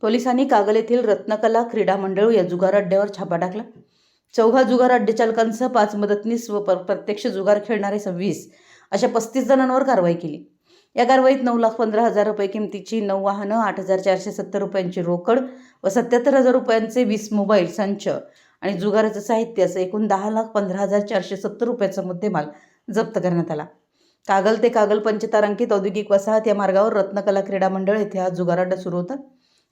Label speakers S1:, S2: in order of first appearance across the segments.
S1: पोलिसांनी कागल येथील रत्नकला क्रीडा मंडळ या जुगार अड्ड्यावर छापा टाकला. चौघा जुगार अड्डे चालकांसह पाच मदतनीस व पर- प्रत्यक्ष जुगार खेळणारे सव्वीस अशा पस्तीस जणांवर कारवाई केली. या कारवाईत नऊ लाख पंधरा हजार रुपये किमतीची नऊ वाहनं आठ हजार चारशे सत्तर रुपयांची रोकड व सत्याहत्तर हजार रुपयांचे वीस मोबाईल संच आणि जुगाराचं साहित्य असं एकूण दहा लाख पंधरा हजार चारशे सत्तर रुपयाचा मुद्देमाल जप्त करण्यात आला. कागल ते कागल पंचतारांकित औद्योगिक वसाहत या मार्गावर रत्नकला क्रीडा मंडळ येथे हा जुगार अड्डा सुरू होता.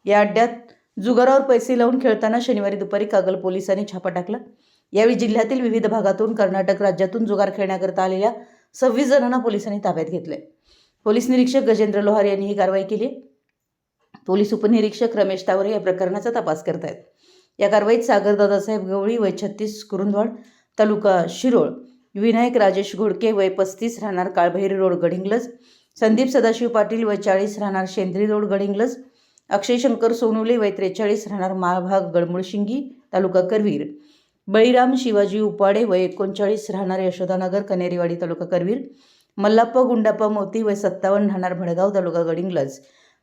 S1: या अड्ड्यात जुगारावर पैसे लावून खेळताना शनिवारी दुपारी कागल पोलिसांनी छापा टाकला. यावेळी जिल्ह्यातील विविध भागातून कर्नाटक राज्यातून जुगार खेळण्याकरता आलेल्या सव्वीस जणांना पोलिसांनी ताब्यात घेतले पोलीस निरीक्षक गजेंद्र लोहार यांनी ही कारवाई केली. पोलीस उपनिरीक्षक रमेश तावरे या प्रकरणाचा तपास करत आहेत या कारवाईत सागर दादासाहेब गवळी वय छत्तीस कुरुंदवाड तालुका शिरोळ विनायक राजेश घोडके वय पस्तीस राहणार काळभैरी रोड गडिंग्लज संदीप सदाशिव पाटील वय चाळीस राहणार शेंद्री रोड गडिंग्लज अक्षय शंकर सोनुले वय त्रेचाळीस राहणार माळभाग गडमुळशिंगी तालुका करवीर. बळीराम शिवाजी उपाडे वय एकोणचाळीस राहणार यशोदानगर कनेरीवाडी तालुका करवीर. मल्लाप्पा गुंडाप्पा मोती वय सत्तावन्न राहणार भडगाव तालुका गडिंग्लज.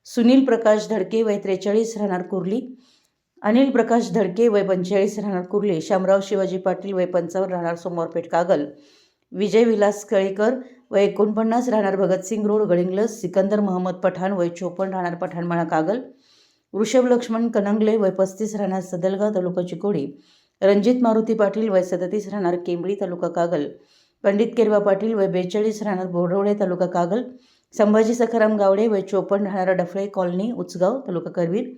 S1: सुनील प्रकाश धडके वय त्रेचाळीस राहणार कुर्ली. अनिल प्रकाश धडके वय पंचेचाळीस राहणार कुर्ले. शामराव शिवाजी पाटील वय पंचावन्न राहणार सोमवारपेठ कागल. विजय विलास कळेकर वय एकोणपन्नास राहणार भगतसिंग रोड गडिंग्लज सिकंदर महम्मद पठाण वय चोपन्न राहणार पठाणमाळा कागल. वृषभ लक्ष्मण कनंगले वय पस्तीस राहणार सदलगाव तालुका चिकोडी. रणजित मारुती पाटील वय सदतीस राहणार केंबळी तालुका कागल. पंडित केरवा पाटील वय बेचाळीस राहणार बोरवडे तालुका कागल. संभाजी सखाराम गावडे वय चोपन्न राहणार डफळे कॉलनी उचगाव तालुका करवीर.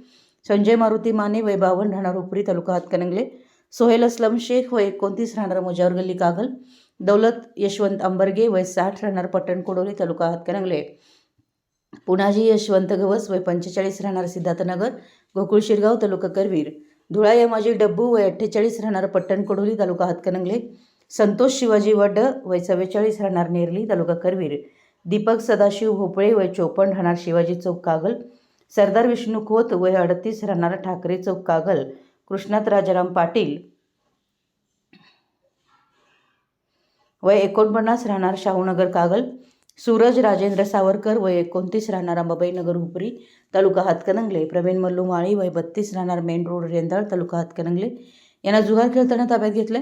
S1: संजय मारुती माने वय बावन्न राहणार उपरी तालुका हातकणंगले. सोहेल असलम शेख वय एकोणतीस राहणार मोजावर गल्ली कागल. दौलत यशवंत अंबर्गे वय साठ राहणार पट्टण कोडोली तालुका हातकणंगले. पुनाजी यशवंत गवस वय पंचेचाळीस राहणार सिद्धार्थनगर गोकुळ शिरगाव तालुका करवीर. धुळा यमाजी डब्बू वय अठ्ठेचाळीस राहणार पट्टण कोडोली तालुका हातकणंगले. संतोष शिवाजी वड्ड वय चव्वेचाळीस राहणार नेरली तालुका करवीर. दीपक सदाशिव भोपळे वय चोपन्न राहणार शिवाजी चौक कागल. सरदार विष्णू खोत वय अडतीस राहणार ठाकरे चौक कागल. कृष्णात राजाराम पाटील. वय एकोणपन्नास राहणार शाहूनगर कागल सूरज राजेंद्र सावरकर वय एकोणतीस राहणार अंबाबाईनगर हुपरी तालुका हातकणंगले प्रवीण मल्लू माळी वय बत्तीस राहणार मेन रोड रेंदाळ तालुका हातकणंगले. यांना जुगार खेळताना ताब्यात घेतले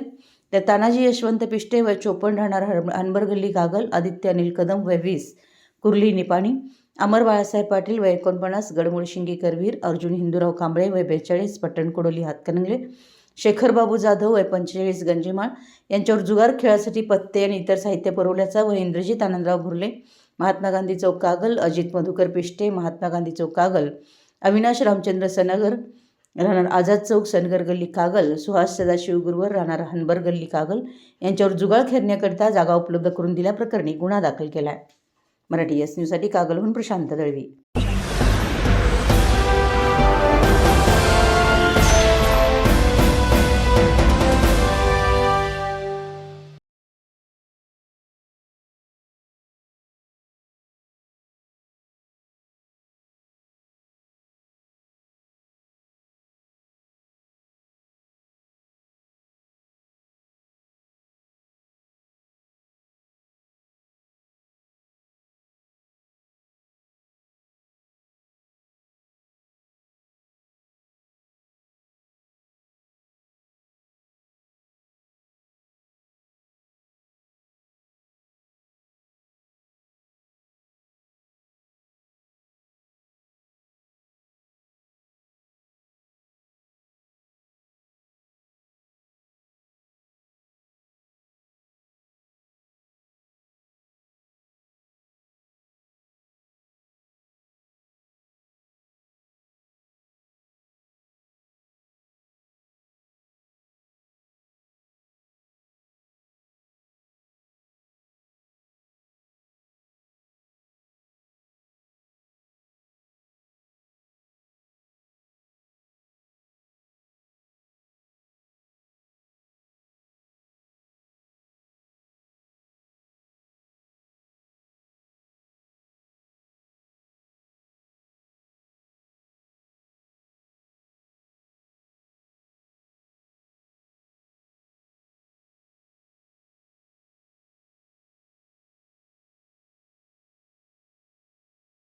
S1: तर तानाजी यशवंत पिष्टे वय चोपन्न राहणार हर हनबरगल्ली कागल आदित्य अनिल कदम वय वीस कुर्ली निपाणी अमर बाळासाहेब पाटील वय एकोणपन्नास गडमुळशिंगी करवीर अर्जुन हिंदूराव कांबळे वय बेचाळीस पट्टण कोडोली हातकणंगले. शेखरबाबू जाधव वय पंचेचाळीस गंजीमाळ यांच्यावर जुगार खेळासाठी पत्ते आणि इतर साहित्य पुरवल्याचा व इंद्रजित आनंदराव भुरले महात्मा गांधी चौक कागल अजित मधुकर पिष्टे महात्मा गांधी चौक कागल अविनाश रामचंद्र सनगर राहणार आझाद चौक सनगर गल्ली कागल सुहास सदाशिव गुरुवर राहणार हनबर गल्ली कागल यांच्यावर जुगार खेळण्याकरिता जागा उपलब्ध करून दिल्याप्रकरणी गुन्हा दाखल केला आहे मराठी एस न्यूजसाठी कागलहून प्रशांत दळवी.